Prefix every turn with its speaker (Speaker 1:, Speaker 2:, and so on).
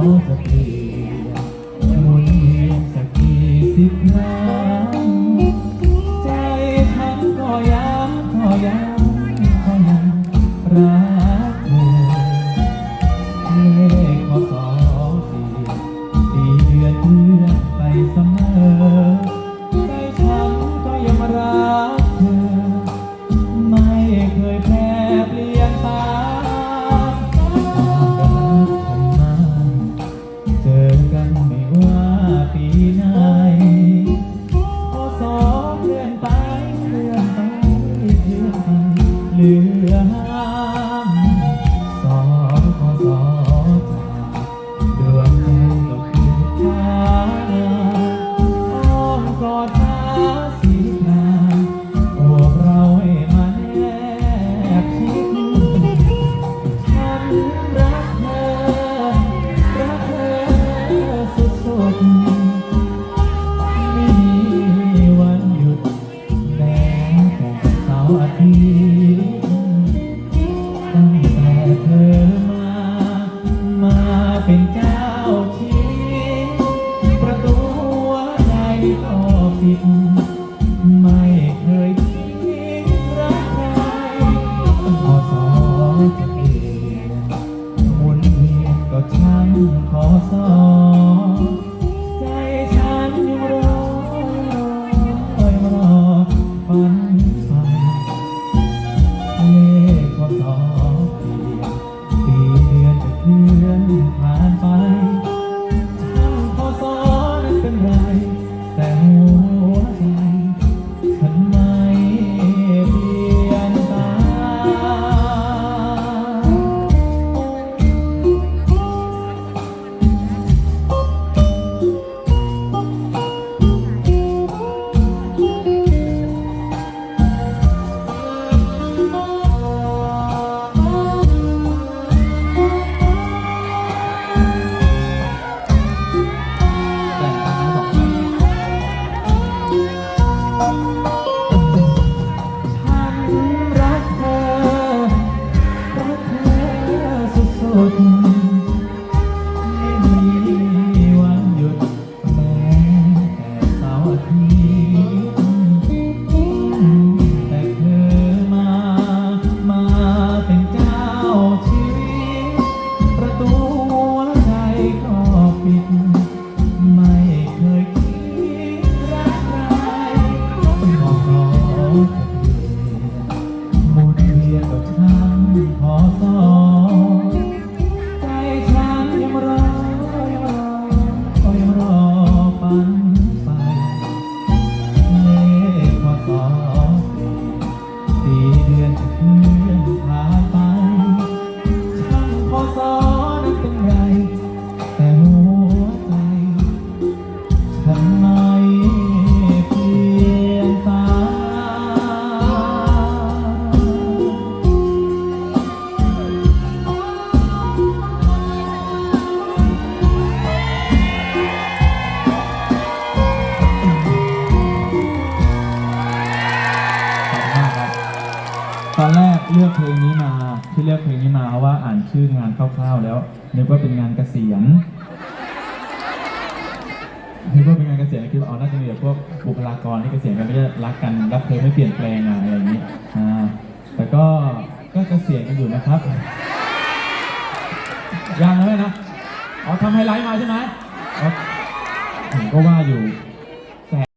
Speaker 1: จะเปทีวนเวียนสักทีสิบครั้งใจฉันก็ยังก็ยังก็ยังรักเธอเลขพอสองสี่ตีเดือนเดือนไปเสมอ ขอสอ ทางขอต้อน ตอนแรกเลือกเพลงนี้มาที่เลือกเพลงนี้มาเพราะว่าอ่านชื่องานคร่าวๆ แล้วนึกว่าเป็นงานเกษียณนึกว่าเป็นงานเกษียณคือเอาน่าจะมีพวกบุคลากรที่เกษียณกันไม่ได้รักกันรักเธอไม่เปลี่ยนแปลงอะไรอย่างนี้อ่าแต่ก็ก็เกษียณกันอยู่นะครับยังเลยนะอ๋อทำไฮไลท์มาใช่ไหมผมก็ว่าอยู่